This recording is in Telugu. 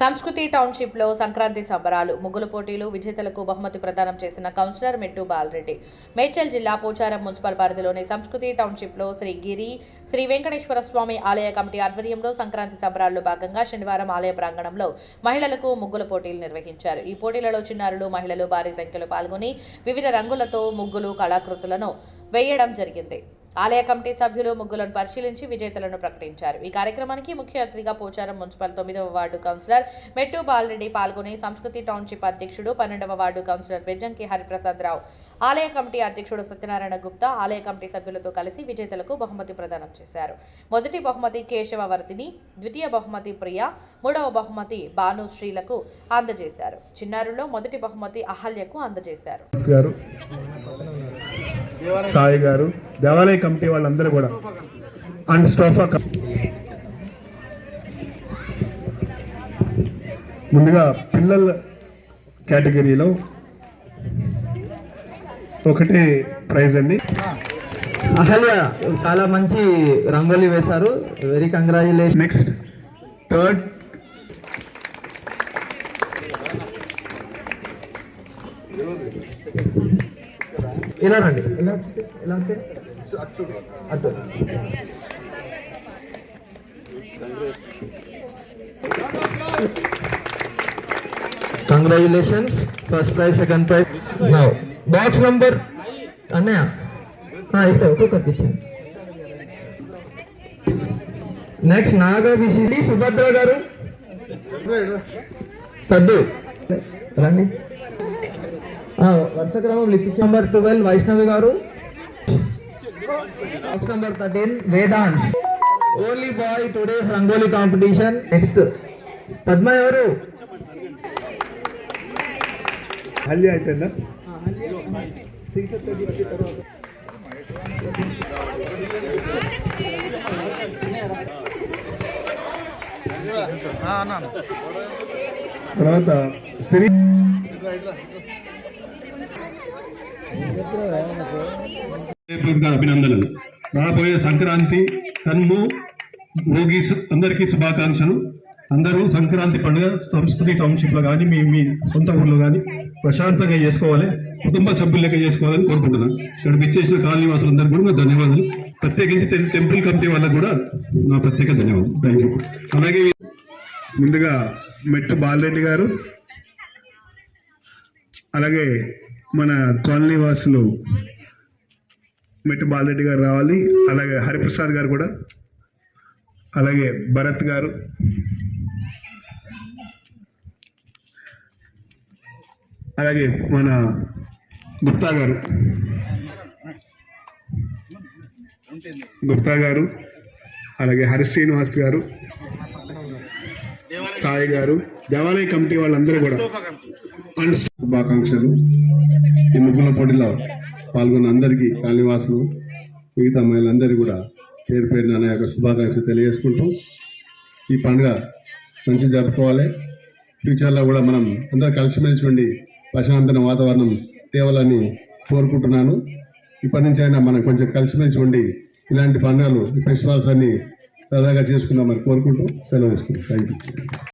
సంస్కృతి టౌన్షిప్లో సంక్రాంతి సంబరాలు ముగ్గుల పోటీలు విజేతలకు బహుమతి ప్రదానం చేసిన కౌన్సిలర్ మెట్టు బాలరెడ్డి. మేడ్చల్ జిల్లా పోచారం మున్సిపల్ పరిధిలోని సంస్కృతి టౌన్షిప్లో శ్రీ గిరి శ్రీ వెంకటేశ్వర స్వామి ఆలయ కమిటీ ఆధ్వర్యంలో సంక్రాంతి సంబరాల్లో భాగంగా శనివారం ఆలయ ప్రాంగణంలో మహిళలకు ముగ్గుల పోటీలు నిర్వహించారు. ఈ పోటీలలో చిన్నారులు మహిళలు భారీ సంఖ్యలో పాల్గొని వివిధ రంగులతో ముగ్గులు కళాకృతులను వేయడం జరిగింది. ఆలయ కమిటీ సభ్యులు ముగ్గులను పరిశీలించి విజేతలను ప్రకటించారు. ఈ కార్యక్రమానికి ముఖ్య అతిథిగా పోచారం మున్సిపల్ తొమ్మిదవ వార్డు కౌన్సిలర్ మెట్టు బాలరెడ్డి పాల్గొని సంస్కృతి టౌన్షిప్ అధ్యక్షుడు పన్నెండవ వార్డు కౌన్సిలర్ బెజ్జంకి హరిప్రసాద్ రావు ఆలయ కమిటీ అధ్యక్షుడు సత్యనారాయణ గుప్తా ఆలయ కమిటీ సభ్యులతో కలిసి విజేతలకు బహుమతి ప్రదానం చేశారు. మొదటి బహుమతి కేశవవర్ధిని ద్వితీయ బహుమతి ప్రియ మూడవ బహుమతి భానుశ్రీలకు అందజేశారు. చిన్నారుల్లో మొదటి బహుమతి అహల్యకు అందజేశారు. సాయి గారు దేవాలయ కమిటీ వాళ్ళందరూ కూడా. అండ్ స్టాఫ్ ముందుగా పిల్లల కేటగిరీలో ఒకటే ప్రైజ్ అండి. అహల్య చాలా మంచి రంగోలీ వేశారు. వెరీ కంగ్రాచులేషన్ నెక్స్ట్ థర్డ్ ఇలా రండి ఇలా ఇలా అంటే congratulations first prize second prize box number అన్నయ్య. సార్ ఒక్కొక్కరికి ఇచ్చాను. నెక్స్ట్ నాగా విసిడి సుభద్ర గారు. పెద్దు. రండి. వరుస క్రమం లిఖించి నంబర్ ట్వెల్వ్ వైష్ణవి గారు. Box number thirteen Vedant only boy today's rangoli competition next Padma ఎవరు? హల్య అయిపోయిందా? తర్వాత శ్రీ అభినందనలు. రాబోయే సంక్రాంతి కన్ము భోగి అందరికీ శుభాకాంక్షలు. అందరూ సంక్రాంతి పండుగ సంస్కృతి టౌన్షిప్లో కానీ మీ మీ సొంత ఊర్లో కానీ ప్రశాంతంగా చేసుకోవాలి కుటుంబ సభ్యులు లెక్క చేసుకోవాలని కోరుకుంటున్నాను. ఇక్కడికి ఇచ్చేసిన కాలనీ వాసులందరికీ కూడా నా ధన్యవాదాలు. ప్రత్యేకించి టెంపుల్ కమిటీ వాళ్ళకు కూడా నా ప్రత్యేక ధన్యవాదాలు. థ్యాంక్ యూ అలాగే ముందుగా మెట్టు బాలరెడ్డి గారు అలాగే మన కాలనీ వాసులు మెట్టు బాలరెడ్డి గారు రావాలి. అలాగే హరిప్రసాద్ గారు కూడా. అలాగే భరత్ గారు. అలాగే మన గుప్తా గారు. గుప్తా గారు. అలాగే హరి శ్రీనివాస్ గారు. సాయి గారు. దేవాలయ కమిటీ వాళ్ళందరూ కూడా. అండ్ శుభాకాంక్షలు. ఈ ముగ్గుల పోటీలో పాల్గొన్న అందరికీ కాలనీవాసులు మిగతా మహిళలందరికీ కూడా పేరు పేరున నా యొక్క శుభాకాంక్షలు తెలియజేసుకుంటూ ఈ పండుగ మంచిగా జరుపుకోవాలి. ఫ్యూచర్లో కూడా మనం అందరం కలిసిమెలిసి ఉండి ప్రశాంతమైన వాతావరణం తేవాలని కోరుకుంటున్నాను. ఇప్పటి నుంచి అయినా మనం కొంచెం కలిసిమెలిసి ఉండి ఇలాంటి పండుగలు ఫెస్టివల్స్ అన్ని సరదాగా చేసుకుందామని కోరుకుంటూ సెలవు తీసుకుంటాం థ్యాంక్ యూ